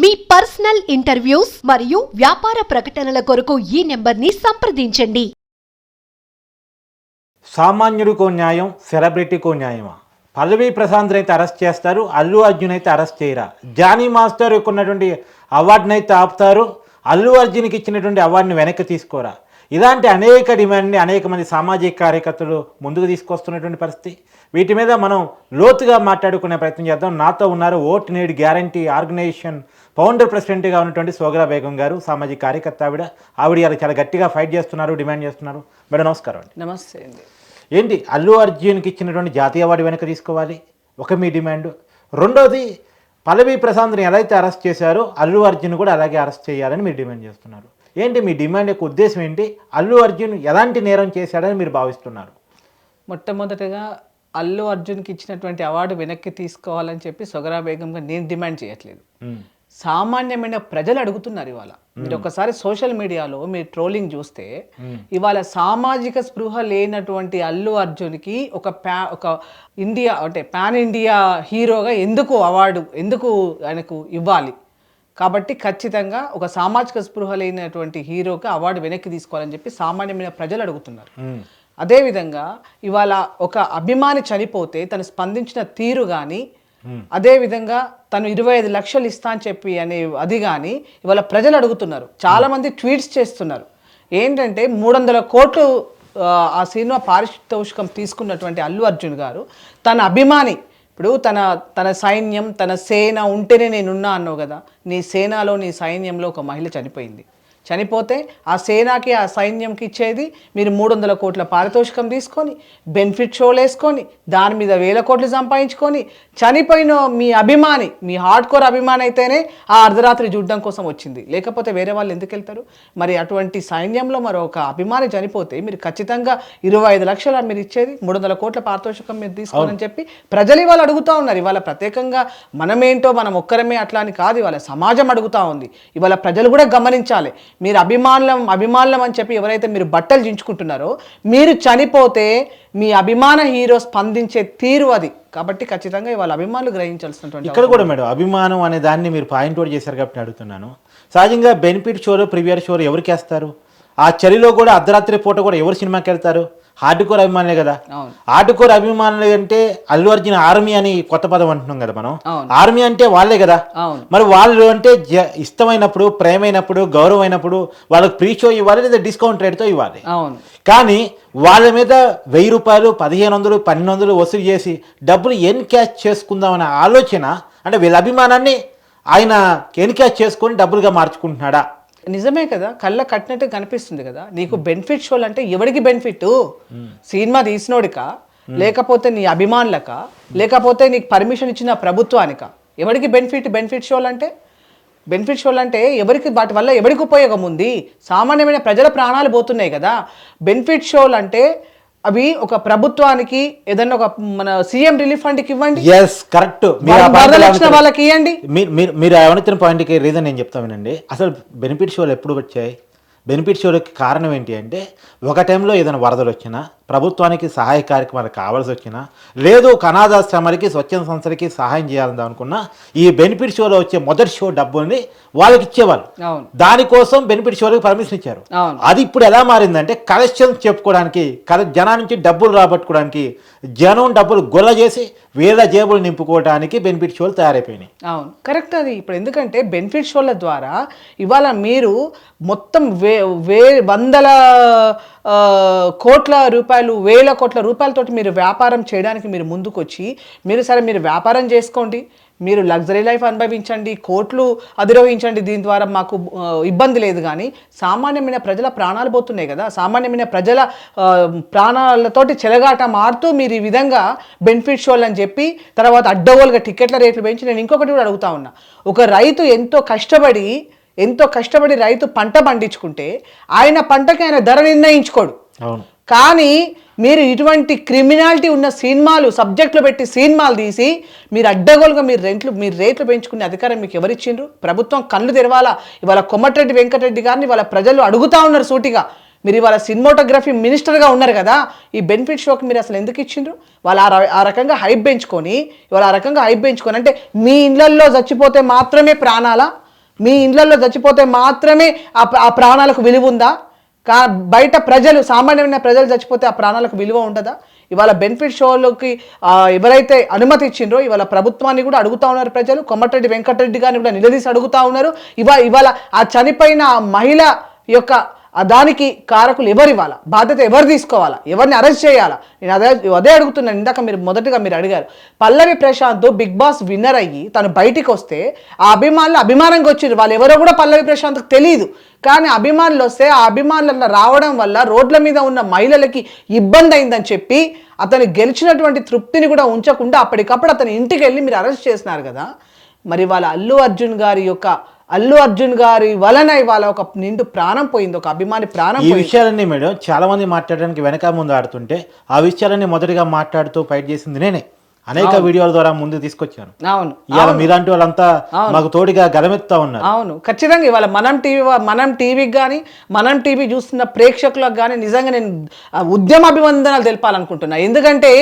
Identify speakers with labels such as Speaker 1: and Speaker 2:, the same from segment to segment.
Speaker 1: మీ personal interviews మరియు వ్యాపార ప్రకటనల కొరకు ఈ నెంబర్ని సంప్రదించండి.
Speaker 2: సామాన్యుడికో న్యాయం సెలబ్రిటీకో న్యాయమా? పల్లవి ప్రశాంత్ అయితే అరెస్ట్ చేస్తారు అల్లు అర్జున్ అయితే అరెస్ట్ చేయరా? జానీ మాస్టర్ ఉన్నటువంటి అవార్డునైతే ఆపుతారు అల్లు అర్జున్కి ఇచ్చినటువంటి అవార్డుని వెనక్కి తీసుకోరా? ఇలాంటి అనేక డిమాండ్ని అనేక మంది సామాజిక కార్యకర్తలు ముందుకు తీసుకొస్తున్నటువంటి పరిస్థితి. వీటి మీద మనం లోతుగా మాట్లాడుకునే ప్రయత్నం చేద్దాం. నాతో ఉన్నారు ఓట్ నేడ్ గ్యారంటీ ఆర్గనైజేషన్ ఫౌండర్ ప్రెసిడెంట్గా ఉన్నటువంటి సోగరా బేగం గారు సామాజిక కార్యకర్త ఆవిడ. ఆవిడ ఇలా చాలా గట్టిగా ఫైట్ చేస్తున్నారు డిమాండ్ చేస్తున్నారు. మేడం నమస్కారం అండి.
Speaker 3: నమస్తే అండి.
Speaker 2: ఏంటి అల్లు అర్జున్కి ఇచ్చినటువంటి జాతీయ అవార్డు వెనక తీసుకోవాలి. ఒక మీ డిమాండ్. రెండోది పల్లవి ప్రశాంత్ని ఎలా అయితే అరెస్ట్ చేశారో అల్లు అర్జున్ కూడా అలాగే అరెస్ట్ చేయాలని మీరు డిమాండ్ చేస్తున్నారు. ఏంటి మీ డిమాండ్ యొక్క ఉద్దేశం ఏంటి? అల్లు అర్జున్ ఎలాంటి నేరం చేశాడని మీరు భావిస్తున్నారు?
Speaker 3: మొట్టమొదటిగా అల్లు అర్జున్కి ఇచ్చినటువంటి అవార్డు వెనక్కి తీసుకోవాలని చెప్పి సొగరా బేగంగా నేను డిమాండ్ చేయట్లేదు. సామాన్యమైన ప్రజలు అడుగుతున్నారు ఇవాళ. మీరు ఒకసారి సోషల్ మీడియాలో మీరు ట్రోలింగ్ చూస్తే ఇవాళ సామాజిక స్పృహ లేనటువంటి అల్లు అర్జున్కి ఒక ప్యా ఒక ఇండియా అంటే పాన్ ఇండియా హీరోగా ఎందుకు అవార్డు ఎందుకు ఆయనకు ఇవ్వాలి? కాబట్టి ఖచ్చితంగా ఒక సామాజిక స్పృహ లేనటువంటి హీరోకి అవార్డు వెనక్కి తీసుకోవాలని చెప్పి సామాన్యమైన ప్రజలు అడుగుతున్నారు. అదేవిధంగా ఇవాళ ఒక అభిమాని చనిపోతే తను స్పందించిన తీరు కానీ అదేవిధంగా తను ఇరవై ఐదు లక్షలు ఇస్తా అని చెప్పి అనే అది కానీ ఇవాళ ప్రజలు అడుగుతున్నారు. చాలా మంది ట్వీట్స్ చేస్తున్నారు. ఏంటంటే మూడు వందల కోట్లు ఆ, ఆ సినిమా పారితోషికం తీసుకున్నటువంటి అల్లు అర్జున్ గారు తన అభిమాని ఇప్పుడు తన తన సైన్యం తన సేన ఉంటేనే నేనున్నా అన్నావు కదా నీ సేనలో నీ సైన్యంలో ఒక మహిళ చనిపోయింది. చనిపోతే ఆ సేనాకి ఆ సైన్యంకి ఇచ్చేది మీరు మూడు వందల కోట్ల పారితోషికం తీసుకొని బెనిఫిట్ షోలు వేసుకొని దాని మీద వేల కోట్లు సంపాదించుకొని చనిపోయిన మీ అభిమాని మీ హార్డ్ కోర్ అభిమాని అయితేనే ఆ అర్ధరాత్రి చూడడం కోసం వచ్చింది. లేకపోతే వేరే వాళ్ళు ఎందుకు వెళ్తారు? మరి అటువంటి సైన్యంలో మరి ఒక అభిమాని చనిపోతే మీరు ఖచ్చితంగా ఇరవై ఐదు లక్షలు మీరు ఇచ్చేది మూడు వందల కోట్ల పారితోషికం మీరు తీసుకోవాలని చెప్పి ప్రజలు ఇవాళ అడుగుతా ఉన్నారు. ఇవాళ ప్రత్యేకంగా మనమేంటో మనం ఒక్కరమే అట్లా అని కాదు. ఇవాళ సమాజం అడుగుతా ఉంది. ఇవాళ ప్రజలు కూడా గమనించాలి. మీరు అభిమానులం అభిమానులం అని చెప్పి ఎవరైతే మీరు బట్టలు దించుకుంటున్నారో మీరు చనిపోతే మీ అభిమాన హీరో స్పందించే తీరు అది. కాబట్టి ఖచ్చితంగా ఇవాళ అభిమానులు గ్రహించాల్సినటువంటి
Speaker 2: ఇక్కడ కూడా మేడం అభిమానం అనే దాన్ని మీరు పాయింట్ అవుట్ చేశారు కాబట్టి నేను అడుగుతున్నాను. సహజంగా బెనిఫిట్ షోలు ప్రీమియర్ షోలు ఎవరికి వేస్తారు? ఆ చలిలో కూడా అర్ధరాత్రి పూట కూడా ఎవరు సినిమాకి వెళ్తారు? హార్డ్ కోర్ అభిమానులే కదా.
Speaker 3: అవును.
Speaker 2: హార్డ్ కోర్ అభిమానులు అంటే అల్లు అర్జున్ ఆర్మీ అని కొత్త పదం అంటున్నాం కదా మనం. ఆర్మీ అంటే వాళ్ళే కదా. మరి వాళ్ళు అంటే జ- ఇష్టమైనప్పుడు ప్రేమైనప్పుడు గౌరవమైనప్పుడు వాళ్ళకి ప్రీ షో ఇవ్వాలి లేదా డిస్కౌంట్ రేట్తో ఇవ్వాలి. కానీ వాళ్ళ మీద వెయ్యి రూపాయలు పదిహేను వందలు పన్నెండు వందలు వసూలు చేసి డబ్బులు ఎన్ క్యాచ్ చేసుకుందామనే ఆలోచన అంటే వీళ్ళ అభిమానాన్ని ఆయన ఎన్ క్యాచ్ చేసుకొని డబ్బులుగా మార్చుకుంటున్నాడా?
Speaker 3: నిజమే కదా కళ్ళ కట్టినట్టు కనిపిస్తుంది కదా. నీకు బెనిఫిట్ షోలు అంటే ఎవరికి బెనిఫిట్ సినిమా తీసినోడిక? లేకపోతే నీ అభిమానులక? లేకపోతే నీకు పర్మిషన్ ఇచ్చిన ప్రభుత్వానిక? ఎవరికి బెనిఫిట్ బెనిఫిట్ షోలు అంటే బెనిఫిట్ షోలు అంటే ఎవరికి వాటి వల్ల ఎవరికి ఉపయోగం ఉంది? సామాన్యమైన ప్రజల ప్రాణాలు పోతున్నాయి కదా. బెనిఫిట్ షోలు అంటే అవి ఒక ప్రభుత్వానికి ఏదన్నా ఒక మన సీఎం రిలీఫ్ ఫండ్కి ఇవ్వండి.
Speaker 2: ఎస్ కరెక్ట్
Speaker 3: వాళ్ళకి ఇవ్వండి
Speaker 2: మీరు అవనతిన పాయింట్కి రీజన్ నేను చెప్తా వినండి. అసలు బెనిఫిట్ షోలు ఎప్పుడు వచ్చాయి? బెనిఫిట్ షోలకి కారణం ఏంటి అంటే ఒక టైంలో ఏదైనా వరదలు వచ్చినా ప్రభుత్వానికి సహాయ కార్యక్రమాలు కావాల్సి వచ్చినా లేదు ఒక అనాథాశ్రమాలకి స్వచ్ఛంద సంస్థలకి సహాయం చేయాలని అనుకున్నా ఈ బెనిఫిట్ షోలో వచ్చే మొదటి షో డబ్బుల్ని వాళ్ళకి ఇచ్చేవాళ్ళు. దానికోసం బెనిఫిట్ షోలకు పర్మిషన్ ఇచ్చారు. అది ఇప్పుడు ఎలా మారిందంటే కలెక్షన్స్ చెప్పుకోవడానికి కల జనా నుంచి డబ్బులు రాబట్టుకోవడానికి జనం డబ్బులు గొల్ల చేసి వీళ్ళ జేబులు నింపుకోవడానికి బెనిఫిట్ షోలు తయారైపోయినాయి.
Speaker 3: అవును. కరెక్ట్ అది. ఇప్పుడు ఎందుకంటే బెనిఫిట్ షోల ద్వారా ఇవాళ మీరు మొత్తం వే వే వందల కోట్ల రూపాయలు వేల కోట్ల రూపాయలతోటి మీరు వ్యాపారం చేయడానికి మీరు ముందుకొచ్చి మీరు సరే మీరు వ్యాపారం చేసుకోండి మీరు లగ్జరీ లైఫ్ అనుభవించండి కోట్లు అధిరోహించండి దీని ద్వారా మాకు ఇబ్బంది లేదు కానీ సామాన్యమైన ప్రజల ప్రాణాలు పోతున్నాయి కదా సామాన్యమైన ప్రజల ప్రాణాలతోటి చెలగాట మారుతూ మీరు ఈ విధంగా బెనిఫిట్ షోలు అని చెప్పి తర్వాత అడ్డగోలుగా టికెట్ల రేట్లు పెంచి నేను ఇంకొకటి కూడా అడుగుతా ఉన్నా. ఒక రైతు ఎంతో కష్టపడి ఎంతో కష్టపడి రైతు పంట పండించుకుంటే ఆయన పంటకి ఆయన ధర నిర్ణయించుకోడు.
Speaker 2: అవును.
Speaker 3: కానీ మీరు ఇటువంటి క్రిమినాలిటీ ఉన్న సినిమాలు సబ్జెక్టులు పెట్టి సినిమాలు తీసి మీరు అడ్డగోలుగా మీరు రెంట్లు మీరు రేట్లు పెంచుకునే అధికారం మీకు ఎవరిచ్చిండ్రు ప్రభుత్వం కళ్ళు తెరవాలా? ఇవాళ కొమ్మటిరెడ్డి వెంకటరెడ్డి గారిని వాళ్ళ ప్రజలు అడుగుతా ఉన్నారు సూటిగా. మీరు ఇవాళ సినిమాటోగ్రఫీ మినిస్టర్గా ఉన్నారు కదా ఈ బెనిఫిట్ షోకి మీరు అసలు ఎందుకు ఇచ్చిండ్రు? వాళ్ళు ఆ ర- ఆ రకంగా హైప్ పెంచుకొని ఇవాళ ఆ రకంగా హైప్ పెంచుకొని అంటే మీ ఇళ్ళల్లో చచ్చిపోతే మాత్రమే ప్రాణాలా? మీ ఇండ్లలో చచ్చిపోతే మాత్రమే ఆ ఆ ప్రాణాలకు విలువ ఉందా? కా బయట ప్రజలు సామాన్యమైన ప్రజలు చచ్చిపోతే ఆ ప్రాణాలకు విలువ ఉండదా? ఇవాళ బెనిఫిట్ షోలోకి ఎవరైతే అనుమతి ఇచ్చిండ్రో ఇవాళ ప్రభుత్వాన్ని కూడా అడుగుతా ఉన్నారు ప్రజలు. కొమ్మటిరెడ్డి వెంకటరెడ్డి గారిని కూడా నిలదీసి అడుగుతా ఉన్నారు. ఇవా ఇవాళ ఆ చనిపోయిన ఆ మహిళ యొక్క దానికి కారకులు ఎవరు ఇవ్వాలా? బాధ్యత ఎవరు తీసుకోవాలా? ఎవరిని అరెస్ట్ చేయాలా? నేను అదే అదే అడుగుతున్నాను ఇందాక మీరు మొదటగా మీరు అడిగారు. Pallavi Prashanth Bigg Boss winner అయ్యి తను బయటికి వస్తే ఆ అభిమానులు అభిమానంగా వచ్చారు వాళ్ళు ఎవరో కూడా పల్లవి ప్రశాంత్కి తెలియదు కానీ అభిమానులు వస్తే ఆ అభిమానుల రావడం వల్ల రోడ్ల మీద ఉన్న మహిళలకి ఇబ్బంది అయిందని చెప్పి అతను గెలిచినటువంటి తృప్తిని కూడా ఉంచకుండా అప్పటికప్పుడు అతని ఇంటికి వెళ్ళి మీరు అరెస్ట్ చేసినారు కదా. మరి వాళ్ళ అల్లు అర్జున్ గారి యొక్క అల్లు అర్జున్ గారి వలన ఇవాళ ఒక నిండు ప్రాణం పోయింది ఒక అభిమాని ప్రాణం
Speaker 2: ఈ విషయాలన్నీ మేడం చాలా మంది మాట్లాడడానికి వెనక ముందు ఆడుతుంటే ఆ విషయాలన్నీ మొదటిగా మాట్లాడుతూ ఫైట్ చేసింది నేనే. అనేక వీడియోల ద్వారా ముందు తీసుకొచ్చాను.
Speaker 3: అవును.
Speaker 2: ఇవాళ మీలాంటి వాళ్ళంతా మాకు తోడిగా గలమెత్తా ఉన్నారు.
Speaker 3: అవును. ఖచ్చితంగా ఇవాళ మనం టీవీ మనం టీవీకి కానీ మనం టీవీ చూస్తున్న ప్రేక్షకులకు కానీ నిజంగా నేను ఉద్యమ అభివందనాలు తెలపాలనుకుంటున్నా. ఎందుకంటే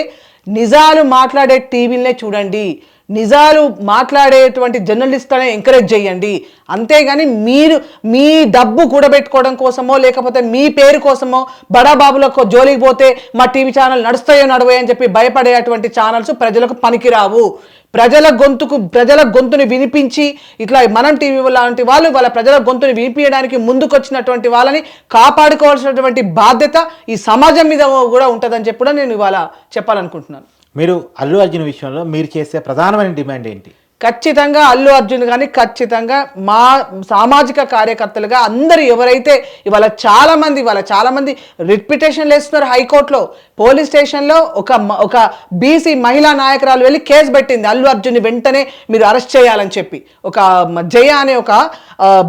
Speaker 3: నిజాలు మాట్లాడే టీవీలనే చూడండి. నిజాలు మాట్లాడేటువంటి జర్నలిస్ట్లనే ఎంకరేజ్ చేయండి. అంతేగాని మీరు మీ డబ్బు కూడబెట్టుకోవడం కోసమో లేకపోతే మీ పేరు కోసమో బడాబాబులకు జోలికి పోతే మా టీవీ ఛానల్ నడుస్తాయో నడవో అని చెప్పి భయపడేటువంటి ఛానల్స్ ప్రజలకు పనికిరావు. ప్రజల గొంతుకు ప్రజల గొంతుని వినిపించి ఇట్లా మనం టీవీ లాంటి వాళ్ళు వాళ్ళ ప్రజల గొంతుని వినిపించడానికి ముందుకొచ్చినటువంటి వాళ్ళని కాపాడుకోవాల్సినటువంటి బాధ్యత ఈ సమాజం మీద కూడా ఉంటుందని చెప్పి కూడా నేను ఇవాళ చెప్పాలనుకుంటున్నాను.
Speaker 2: మీరు అల్లు అర్జున్ విషయంలో మీరు చేసే ప్రధానమైన డిమాండ్ ఏంటి?
Speaker 3: ఖచ్చితంగా అల్లు అర్జున్ కానీ ఖచ్చితంగా మా సామాజిక కార్యకర్తలుగా అందరూ ఎవరైతే ఇవాళ చాలామంది ఇవాళ చాలామంది రిపిటేషన్లు వేస్తున్నారు హైకోర్టులో పోలీస్ స్టేషన్లో ఒక ఒక బీసీ మహిళా నాయకురాలు వెళ్ళి కేసు పెట్టింది అల్లు అర్జున్ వెంటనే మీరు అరెస్ట్ చేయాలని చెప్పి. ఒక జయ అనే ఒక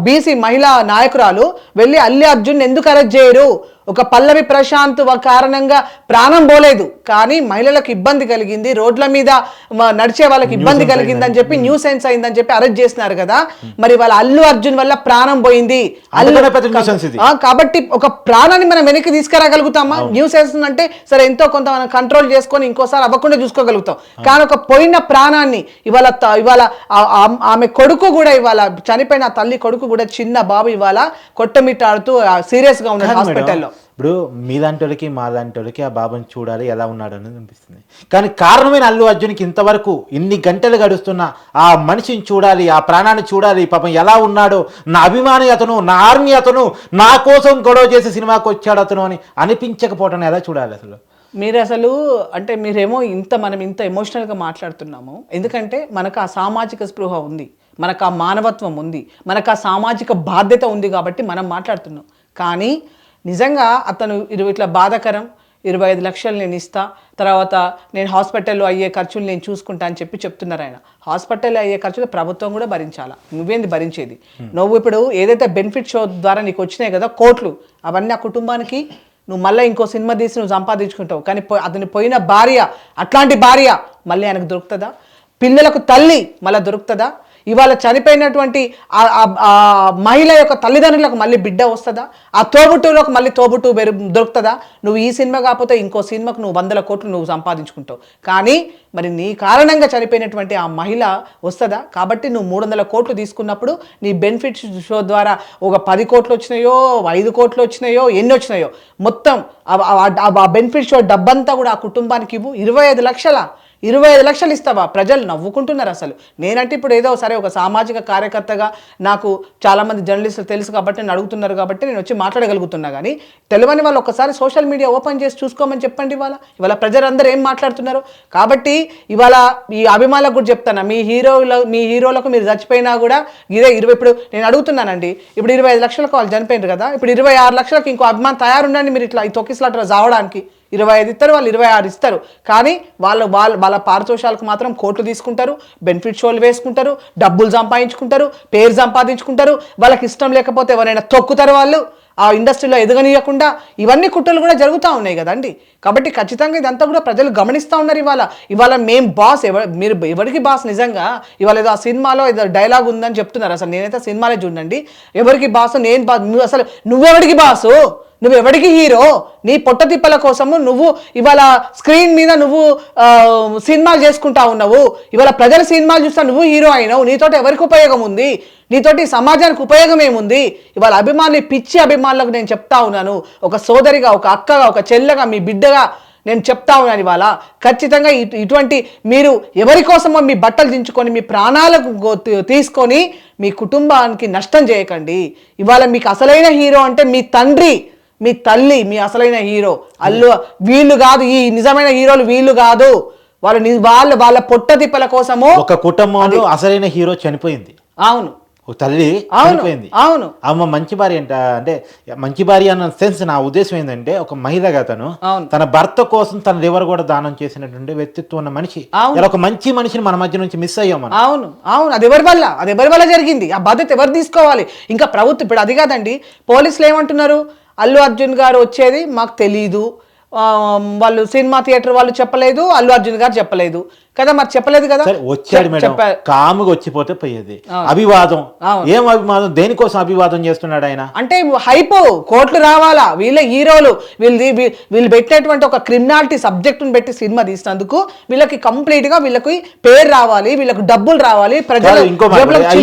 Speaker 3: బీసీ మహిళా నాయకురాలు వెళ్ళి అల్లు అర్జున్ ఎందుకు అరెస్ట్ చేయరు? ఒక పల్లవి ప్రశాంత్ కారణంగా ప్రాణం పోలేదు. కానీ మహిళలకు ఇబ్బంది కలిగింది. రోడ్ల మీద నడిచే వాళ్ళకి ఇబ్బంది కలిగిందని చెప్పి న్యూ సెన్స్ అయిందని చెప్పి అరెస్ట్ చేసినారు కదా. మరి వాళ్ళ అల్లు అర్జున్ వల్ల ప్రాణం పోయింది. ఆ, కాబట్టి ఒక ప్రాణాన్ని మనం వెనక్కి తీసుకురాగలుగుతామా? న్యూ సెన్స్ అంటే సరే ఎంతో కొంత మనం కంట్రోల్ చేసుకొని ఇంకోసారి అవ్వకుండా చూసుకోగలుగుతాం. కానీ ఒక పోయిన ప్రాణాన్ని ఇవాళ ఇవాళ ఆమె కొడుకు కూడా ఇవాళ చనిపోయిన తల్లి కొడుకు కూడా చిన్న బాబు ఇవాళ కొట్టమిట్టాడుతూ సీరియస్గా ఉన్నాడు. హాస్పిటల్లో.
Speaker 2: ఇప్పుడు మీలాంటి దాంట్లోకి మాలాంటి దాంట్లోకి ఆ బాబాని చూడాలి ఎలా ఉన్నాడు అనేది అనిపిస్తుంది. కానీ కారణమైన అల్లు అర్జున్కి ఇంతవరకు ఇన్ని గంటలు గడుస్తున్నా ఆ మనిషిని చూడాలి ఆ ప్రాణాన్ని చూడాలి పాపం ఎలా ఉన్నాడో నా అభిమాని అతను నా ఆర్మీ అతను నా కోసం గొడవ చేసి సినిమాకి వచ్చాడు అతను అని అనిపించకపోవటం ఎలా చూడాలి అసలు?
Speaker 3: మీరు అసలు అంటే మీరేమో ఇంత మనం ఇంత ఎమోషనల్గా మాట్లాడుతున్నాము. ఎందుకంటే మనకు ఆ సామాజిక స్పృహ ఉంది. మనకు ఆ మానవత్వం ఉంది. మనకు ఆ సామాజిక బాధ్యత ఉంది కాబట్టి మనం మాట్లాడుతున్నాం. కానీ నిజంగా అతను ఇరు ఇట్లా బాధాకరం ఇరవై ఐదు లక్షలు నేను ఇస్తా తర్వాత నేను హాస్పిటల్లో అయ్యే ఖర్చులు నేను చూసుకుంటా అని చెప్పి చెప్తున్నారు ఆయన. హాస్పిటల్లో అయ్యే ఖర్చులు ప్రభుత్వం కూడా భరించాలా? నువ్వేంది భరించేది? నువ్వు ఇప్పుడు ఏదైతే బెనిఫిట్ షో ద్వారా నీకు వచ్చినాయి కదా కోట్లు అవన్నీ ఆ కుటుంబానికి నువ్వు మళ్ళీ ఇంకో సినిమా తీసి నువ్వు సంపాదించుకుంటావు. కానీ అతని పోయిన భార్య అట్లాంటి భార్య మళ్ళీ ఆయనకు దొరుకుతుందా? పిల్లలకు తల్లి మళ్ళీ దొరుకుతుందా? ఇవాళ చనిపోయినటువంటి ఆ- మహిళ యొక్క తల్లిదండ్రులకు మళ్ళీ బిడ్డ వస్తుందా? ఆ తోబుట్టువులకు మళ్ళీ తోబుట్టు బెరు దొరుకుతుందా? నువ్వు ఈ సినిమా కాకపోతే ఇంకో సినిమాకు నువ్వు వందల కోట్లు నువ్వు సంపాదించుకుంటావు. కానీ మరి నీ కారణంగా చనిపోయినటువంటి ఆ మహిళ వస్తుందా? కాబట్టి నువ్వు మూడు వందల కోట్లు తీసుకున్నప్పుడు నీ బెనిఫిట్ షో ద్వారా ఒక పది కోట్లు వచ్చినాయో ఐదు కోట్లు వచ్చినాయో ఎన్ని వచ్చినాయో మొత్తం ఆ- ఆ బెనిఫిట్ షో డబ్బంతా కూడా ఆ కుటుంబానికి ఇవ్వు. ఇరవై ఐదు లక్షల? ఇరవై ఐదు లక్షలు ఇస్తావా? ప్రజలు నవ్వుకుంటున్నారు అసలు. నేనంటే ఇప్పుడు ఏదో సరే ఒక సామాజిక కార్యకర్తగా నాకు చాలామంది జర్నలిస్టులు తెలుసు కాబట్టి నేను అడుగుతున్నారు కాబట్టి నేను వచ్చి మాట్లాడగలుగుతున్నా కానీ తెలియని వాళ్ళు ఒకసారి సోషల్ మీడియా ఓపెన్ చేసి చూసుకోమని చెప్పండి ఇవాళ. ఇవాళ ప్రజలందరూ ఏం మాట్లాడుతున్నారు? కాబట్టి ఇవాళ ఈ అభిమానులకు కూడా చెప్తాను? మీ హీరోల మీ హీరోలకు మీరు చచ్చిపోయినా కూడా ఇదే ఇరవై ఇప్పుడు నేను అడుగుతున్నానండి. ఇప్పుడు ఇరవై ఐదు లక్షలకు వాళ్ళు చనిపోయినారు కదా. ఇప్పుడు ఇరవై ఆరు లక్షలకు ఇంకో అభిమానం తయారుండండి మీరు ఇట్లా ఈ తొక్కిసలాట చావడానికి. ఇరవై ఐదు ఇస్తారు వాళ్ళు ఇరవై ఆరు ఇస్తారు. కానీ వాళ్ళు వాళ్ళు వాళ్ళ పారితోషాలకు మాత్రం కోట్లు తీసుకుంటారు బెనిఫిట్ షోలు వేసుకుంటారు డబ్బులు సంపాదించుకుంటారు పేరు సంపాదించుకుంటారు. వాళ్ళకి ఇష్టం లేకపోతే ఎవరైనా తొక్కుతారు వాళ్ళు. ఆ ఇండస్ట్రీలో ఎదగనీయకుండా ఇవన్నీ కుట్రలు కూడా జరుగుతూ ఉన్నాయి కదండి. కాబట్టి ఖచ్చితంగా ఇదంతా కూడా ప్రజలు గమనిస్తూ ఉన్నారు ఇవాళ. ఇవాళ మేం బాస్ ఎవ మీరు ఎవరికి బాస్ నిజంగా? ఇవాళ ఏదో ఆ సినిమాలో ఏదో డైలాగ్ ఉందని చెప్తున్నారు. అసలు నేనైతే సినిమాలే చూడండి. ఎవరికి బాస్? నేను బాస్ నువ్వు అసలు నువ్వెవరికి బాసు? నువ్వు ఎవరికి హీరో? నీ పొట్ట తిప్పల కోసము నువ్వు ఇవాళ స్క్రీన్ మీద నువ్వు సినిమాలు చేసుకుంటా ఉన్నావు. ఇవాళ ప్రజల సినిమాలు చూస్తా నువ్వు హీరో అయినావు. నీతోటి ఎవరికి ఉపయోగం ఉంది? నీతోటి సమాజానికి ఉపయోగం ఏముంది? ఇవాళ అభిమానులు పిచ్చి అభిమానులకు నేను చెప్తా ఉన్నాను. ఒక సోదరిగా ఒక అక్కగా ఒక చెల్లగా మీ బిడ్డగా నేను చెప్తా ఉన్నాను ఇవాళ. ఖచ్చితంగా ఇటు- ఇటువంటి మీరు ఎవరి కోసమో మీ బట్టలు దించుకొని మీ ప్రాణాలకు గో- తీసుకొని మీ కుటుంబానికి నష్టం చేయకండి. ఇవాళ మీకు అసలైన హీరో అంటే మీ తండ్రి. మీ తల్లి మీ అసలైన హీరో. అల్లు వీళ్ళు కాదు ఈ నిజమైన హీరోలు వీళ్ళు కాదు. వాళ్ళు వాళ్ళు వాళ్ళ పొట్ట తిప్పల కోసము
Speaker 2: ఒక కుటుంబంలో అసలైన హీరో చనిపోయింది.
Speaker 3: అవును.
Speaker 2: ఒక తల్లి
Speaker 3: అవును
Speaker 2: చనిపోయింది.
Speaker 3: అవును.
Speaker 2: అమ్మ మంచి భార్య అంట అంటే మంచి భార్య అన్న సెన్స్ నా ఉద్దేశం ఏంటంటే ఒక మహిళగా తను. తన భర్త కోసం తన లివర్ కూడా దానం చేసినటువంటి వ్యక్తిత్వం ఉన్న మనిషి. ఇలా ఒక మంచి మనిషిని మన మధ్య నుంచి మిస్ అయ్యాం
Speaker 3: అవును అవును. అది ఎవరి వల్ల? అది ఎవరి వల్ల జరిగింది? ఆ బాధ్యత ఎవరు తీసుకోవాలి? ఇంకా ప్రభుత్వం ఇప్పుడు అది కాదండి. పోలీసులు ఏమంటున్నారు? అల్లు అర్జున్ గారు వచ్చేది మాకు తెలీదు. వాళ్ళు సినిమా థియేటర్ వాళ్ళు చెప్పలేదు అల్లు అర్జున్ గారు చెప్పలేదు. కదా మరి చెప్పలేదు కదా?
Speaker 2: వచ్చాడు మేడం. కాముగా వచ్చిపోతే పోయేది. అభివాదం. ఏం అభివాదం? దేనికోసం అభివాదం చేస్తున్నాడు ఆయన?
Speaker 3: అంటే హైప్ కోట్లు రావాలా? వీళ్ళ హీరోలు. వీళ్ళది వీ- వీళ్ళు పెట్టినటువంటి ఒక క్రిమినాలిటీ సబ్జెక్టును పెట్టి సినిమా తీసినందుకు వీళ్ళకి కంప్లీట్గా వీళ్ళకి పేరు రావాలి వీళ్ళకి డబ్బులు రావాలి ప్రజలు
Speaker 2: ఇంకో.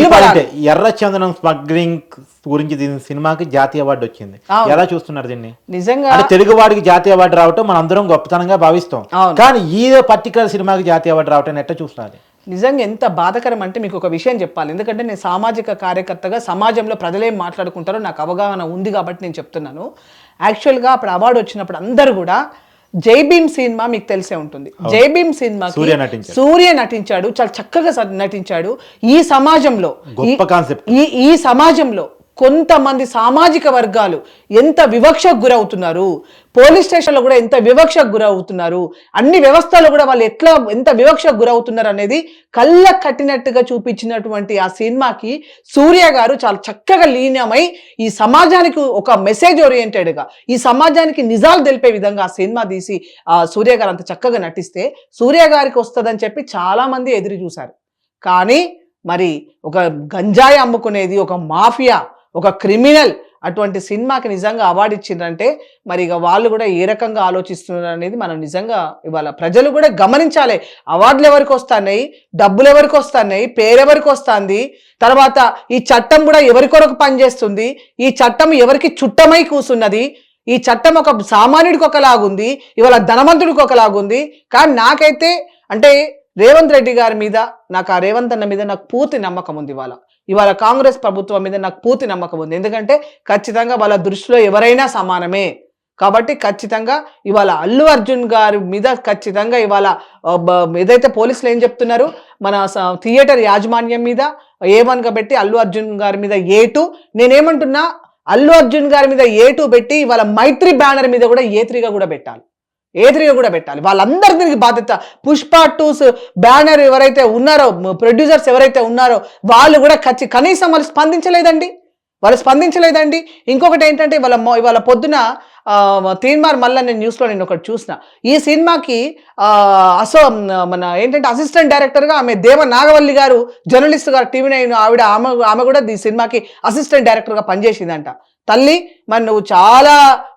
Speaker 3: పడాలి.
Speaker 2: ఎర్రచందనం స్మగ్లింగ్ గురించి దీని సినిమాకి జాతీయ అవార్డు వచ్చింది. ఎలా చూస్తున్నారు దీన్ని?
Speaker 3: నిజంగా
Speaker 2: తెలుగు వాడికి జాతీయ అవార్డు రావటం మనం అందరం గొప్పతనంగా భావిస్తాం. కానీ ఈ పర్టికులర్ సినిమాకి జాతీయ అవార్డు రావటం ఎట్లా చూస్తారు
Speaker 3: నిజంగా ఎంత బాధకరం అంటే మీకు ఒక విషయం చెప్పాలి. ఎందుకంటే నేను సామాజిక కార్యకర్తగా సమాజంలో ప్రజలేం మాట్లాడుకుంటారో నాకు అవగాహన ఉంది కాబట్టి నేను చెప్తున్నాను. యాక్చువల్గా అప్పుడు అవార్డు వచ్చినప్పుడు అందరూ కూడా జై భీమ్ సినిమా మీకు తెలిసే ఉంటుంది. జై భీమ్ సినిమా
Speaker 2: సూర్య నటించాడు.
Speaker 3: సూర్య నటించాడు చాలా చక్కగా నటించాడు. ఈ సమాజంలో ఈ సమాజంలో కొంతమంది సామాజిక వర్గాలు ఎంత వివక్షకు గురవుతున్నారు? పోలీస్ స్టేషన్లో కూడా ఎంత వివక్షకు గురవుతున్నారు? అన్ని వ్యవస్థలు కూడా వాళ్ళు ఎట్లా ఎంత వివక్షకు గురవుతున్నారు అనేది కళ్ళ కట్టినట్టుగా చూపించినటువంటి ఆ సినిమాకి సూర్య గారు చాలా చక్కగా లీనమై ఈ సమాజానికి ఒక మెసేజ్ ఓరియంటెడ్గా ఈ సమాజానికి నిజాలు తెలిపే విధంగా ఆ సినిమా తీసి ఆ సూర్య గారు అంత చక్కగా నటిస్తే సూర్య గారికి వస్తుందని చెప్పి చాలామంది ఎదురు చూశారు. కానీ మరి ఒక గంజాయి అమ్ముకునేది ఒక మాఫియా ఒక క్రిమినల్ అటువంటి సినిమాకి నిజంగా అవార్డు ఇచ్చిందంటే మరి ఇక వాళ్ళు కూడా ఏ రకంగా ఆలోచిస్తున్నారు అనేది మనం నిజంగా ఇవాళ ప్రజలు కూడా గమనించాలి. అవార్డులు ఎవరికి వస్తున్నాయి? డబ్బులు ఎవరికి వస్తున్నాయి? పేరెవరికి వస్తుంది? తర్వాత ఈ చట్టం కూడా ఎవరి కొరకు పనిచేస్తుంది? ఈ చట్టం ఎవరికి చుట్టమై కూసున్నది? ఈ చట్టం ఒక సామాన్యుడికి ఒకలాగుంది ఇవాళ ధనవంతుడికి ఒకలాగుంది. కానీ నాకైతే అంటే రేవంత్ రెడ్డి గారి మీద నాకు ఆ రేవంత్ అన్న మీద నాకు పూర్తి నమ్మకం ఉంది ఇవాళ. ఇవాళ కాంగ్రెస్ ప్రభుత్వం మీద నాకు పూర్తి నమ్మకం ఉంది. ఎందుకంటే ఖచ్చితంగా వాళ్ళ దృష్టిలో ఎవరైనా సమానమే. కాబట్టి ఖచ్చితంగా ఇవాళ అల్లు అర్జున్ గారి మీద ఖచ్చితంగా ఇవాళ ఏదైతే పోలీసులు ఏం చెప్తున్నారు మన స- థియేటర్ యాజమాన్యం మీద ఏ వన్గా పెట్టి అల్లు అర్జున్ గారి మీద ఏ టూ నేనేమంటున్నా అల్లు అర్జున్ గారి మీద ఏ టూ పెట్టి ఇవాళ మైత్రి బ్యానర్ మీద కూడా ఏ త్రీగా కూడా పెట్టాలి. ఏ కూడా పెట్టాలి. వాళ్ళందరి దీనికి బాధ్యత. పుష్ప టూస్ బ్యానర్ ఎవరైతే ఉన్నారో ప్రొడ్యూసర్స్ ఎవరైతే ఉన్నారో వాళ్ళు కూడా ఖచ్చి కనీసం వాళ్ళు స్పందించలేదండి. వాళ్ళు స్పందించలేదండి. ఇంకొకటి ఏంటంటే ఇవాళ ఇవాళ పొద్దున తీన్మార్ మళ్ళా నేను న్యూస్లో నేను ఒకటి చూసిన. ఈ సినిమాకి అసో మన ఏంటంటే అసిస్టెంట్ డైరెక్టర్గా ఆమె దేవ నాగవల్లి గారు జర్నలిస్ట్ గారు టీవీ నైన్ ఆవిడ ఆమె ఆమె కూడా ఈ సినిమాకి అసిస్టెంట్ డైరెక్టర్గా పనిచేసిందంట. తల్లి మరి నువ్వు చాలా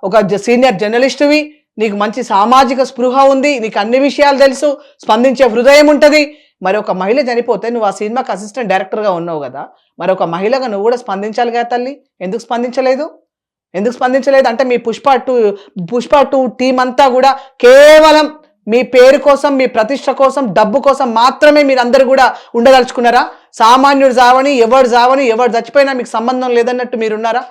Speaker 3: ఒక సీనియర్ జర్నలిస్టువి. నీకు మంచి సామాజిక స్పృహ ఉంది నీకు అన్ని విషయాలు తెలుసు స్పందించే హృదయం ఉంటుంది. మరి ఒక మహిళ చనిపోతే నువ్వు ఆ సినిమాకి అసిస్టెంట్ డైరెక్టర్గా ఉన్నావు కదా మరి ఒక మహిళగా నువ్వు కూడా స్పందించాలి కదా తల్లి. ఎందుకు స్పందించలేదు? ఎందుకు స్పందించలేదు? అంటే మీ Pushpa two Pushpa two team అంతా కూడా కేవలం మీ పేరు కోసం మీ ప్రతిష్ట కోసం డబ్బు కోసం మాత్రమే మీరు అందరు కూడా ఉండదలుచుకున్నారా? సామాన్యుడు జావని ఎవడు జావని ఎవడు చచ్చిపోయినా మీకు సంబంధం లేదన్నట్టు మీరున్నారా?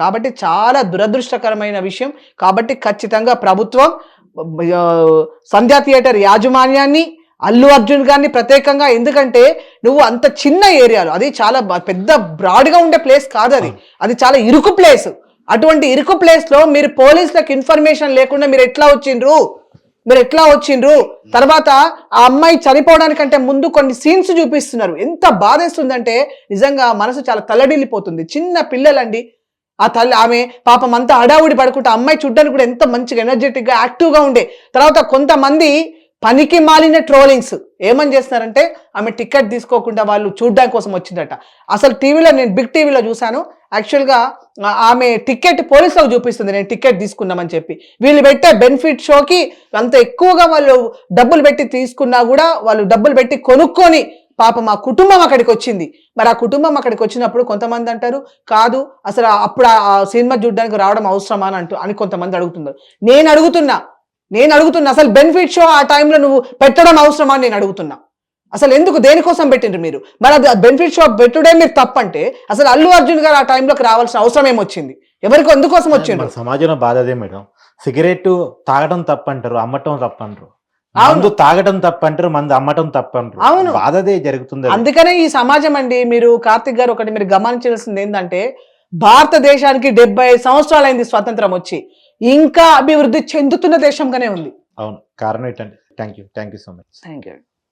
Speaker 3: కాబట్టి చాలా దురదృష్టకరమైన విషయం. కాబట్టి ఖచ్చితంగా ప్రభుత్వం సంధ్యా థియేటర్ యాజమాన్యాన్ని అల్లు అర్జున్ గారిని ప్రత్యేకంగా ఎందుకంటే నువ్వు అంత చిన్న ఏరియాలో అది చాలా పెద్ద బ్రాడ్గా ఉండే ప్లేస్ కాదు అది. అది చాలా ఇరుకు ప్లేస్. అటువంటి ఇరుకు ప్లేస్లో మీరు పోలీసులకు ఇన్ఫర్మేషన్ లేకుండా మీరు ఎట్లా వచ్చిండ్రు? మీరు ఎట్లా వచ్చిండ్రు? తర్వాత ఆ అమ్మాయి చనిపోవడానికంటే ముందు కొన్ని సీన్స్ చూపిస్తున్నారు. ఎంత బాధేస్తుందంటే నిజంగా మనసు చాలా తల్లడిల్లిపోతుంది. చిన్న పిల్లలండి ఆ తల్లి ఆమె పాపం అంతా హడావుడి పడుకుంటా అమ్మాయి చూడ్డానికి కూడా ఎంత మంచిగా ఎనర్జెటిక్గా యాక్టివ్గా ఉండే. తర్వాత కొంతమంది పనికి మాలిన ట్రోలింగ్స్ ఏమని చేస్తున్నారంటే ఆమె టికెట్ తీసుకోకుండా వాళ్ళు చూడడానికి కోసం వచ్చిందట. అసలు టీవీలో నేను బిగ్ టీవీలో చూశాను. యాక్చువల్గా ఆమె టికెట్ పోలీసులకు చూపిస్తుంది నేను టికెట్ తీసుకున్నామని చెప్పి. వీళ్ళు పెట్టే బెనిఫిట్ షోకి అంత ఎక్కువగా వాళ్ళు డబ్బులు పెట్టి తీసుకున్నా కూడా వాళ్ళు డబ్బులు పెట్టి కొనుక్కొని పాప మా కుటుంబం అక్కడికి వచ్చింది. మరి ఆ కుటుంబం అక్కడికి వచ్చినప్పుడు కొంతమంది అంటారు కాదు అసలు ఆ- అప్పుడు ఆ- ఆ సినిమా చూడడానికి రావడం అవసరమా? అని అంటూ అని కొంతమంది అడుగుతున్నారు. నేను అడుగుతున్నా. నేను అడుగుతున్నా అసలు బెనిఫిట్ షో ఆ టైంలో నువ్వు పెట్టడం అవసరమా? అని నేను అడుగుతున్నా. అసలు ఎందుకు దేనికోసం పెట్టిండ్రు మీరు? మరి అది బెనిఫిట్ షో పెట్టుడే మీరు తప్పంటే అసలు అల్లు అర్జున్ గారు ఆ టైంలోకి రావాల్సిన అవసరం ఏమొచ్చింది ఎవరికి ఎందుకోసం వచ్చిండ్రు?
Speaker 2: సమాజంలో బాధ అదే మేడం. సిగరెట్ తాగడం తప్పంటారు అమ్మటం తప్పంటారు. మందు తాగడం తప్పంటారు మందు అమ్మటం తప్పంటారు.
Speaker 3: అవును.
Speaker 2: బాధ అదే జరుగుతుంది అది.
Speaker 3: అందుకనే ఈ సమాజం అండి మీరు కార్తిక్ గారు ఒకటి మీరు గమనించాల్సింది ఏంటంటే భారతదేశానికి డెబ్బై ఐదు సంవత్సరాలైంది స్వాతంత్రం వచ్చి ఇంకా అభివృద్ధి చెందుతున్న దేశంగానే ఉంది.
Speaker 2: అవును. కారణం ఏంటంటే thank you thank you so much.
Speaker 3: Thank you